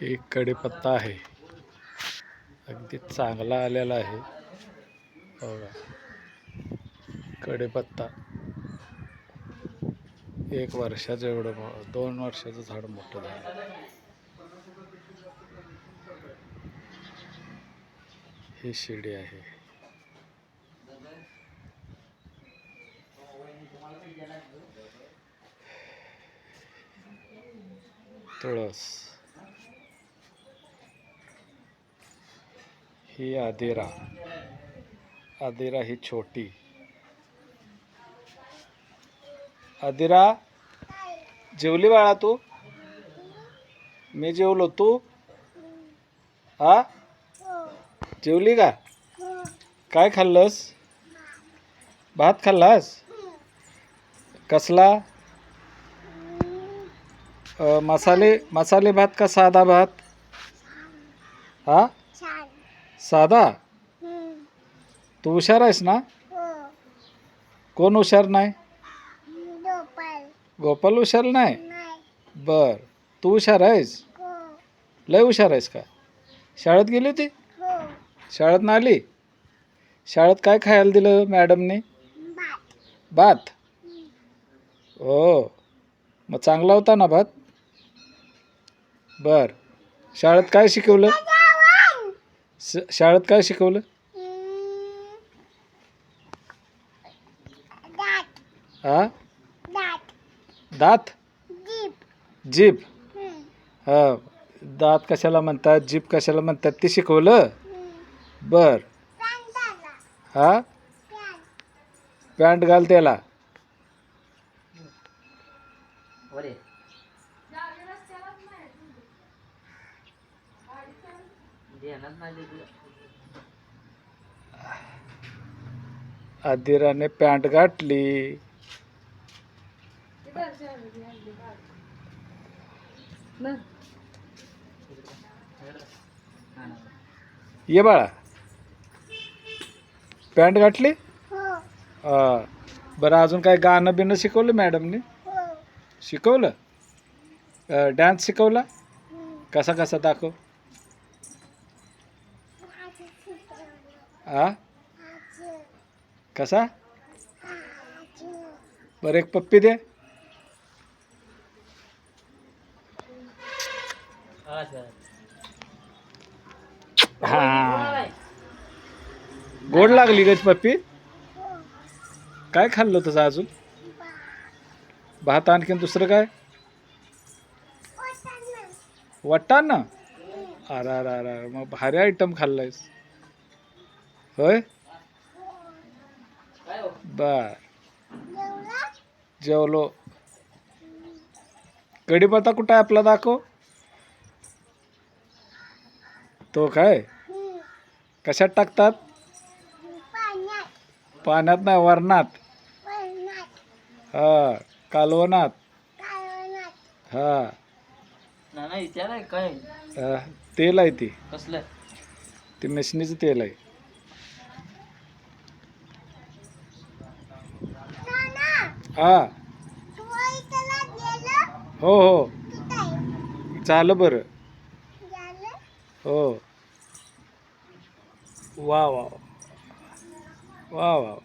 हे कढीपत्ता आहे. अगदी चांगला आलेला आहे. बघा. कढीपत्ता. एक वर्षाचं एवढं दोन वर्षाचं झाड मोठं झालं. ही शिडी आहे. तुळस. ही आदेरा. आदेरा ही छोटी. आदिरा जेवली बाळा तू? मी जेवलो. तू? हा? जेवली का? काय खाल्लंस? भात खाल्लास? कसला? मसाले मसाले भात का साधा भात? हा? साधा. तू हुशार आहेस ना? हो. कोण हुशार नाही? गोपाल. हुशार नाही? नाही. बर. तू हुशार आहेस? हो. लय हुशार आहेस का? शाळेत गेली होती? हो. शाळेत ना आली? शाळेत काय खायला दिलं मॅडमने? भात. हो. मग चांगला होता ना भात? बर. शाळेत काय शिकवलं? श- शाळेत काय शिकवलं? हा दात. दात. जीप. हा. दात कशाला म्हणतात जीप कशाला म्हणतात ते शिकवलं. बर. हा? पॅन पॅन्ट घाल त्याला. आदिराने पॅन्ट गाठली ये बाळा. पॅन्ट गाठली हो. हा. बरं अजून काय गाणं बिणं शिकवलं मॅडमने? हो. शिकवलं? डान्स शिकवला? हम्म. कसा कसा दाखव. भाजी. कसा. बरं एक पप्पी दे हा गोड लागली गच पप्पी काय खाल्लं तुझं अजून भात. आणखीन दुसरं काय ओसानं. वाटतं ना अरे अरे अरे अरे, मग भारी आयटम खाल्लायस होय? बर जेवला? जेवलो. कढीपत्ता कुठं आहे आपला दाखव. तो काय. कशात टाकतात? पाण्यात. पाण्यात नाही वरणात. हा कालवणात कालवणात हा. आहे काय? तेल आहे ती. कसलं? ते मिशनीचं तेल आहे. हा. हो हो. चाल बरं. हो. वा वा वा. वा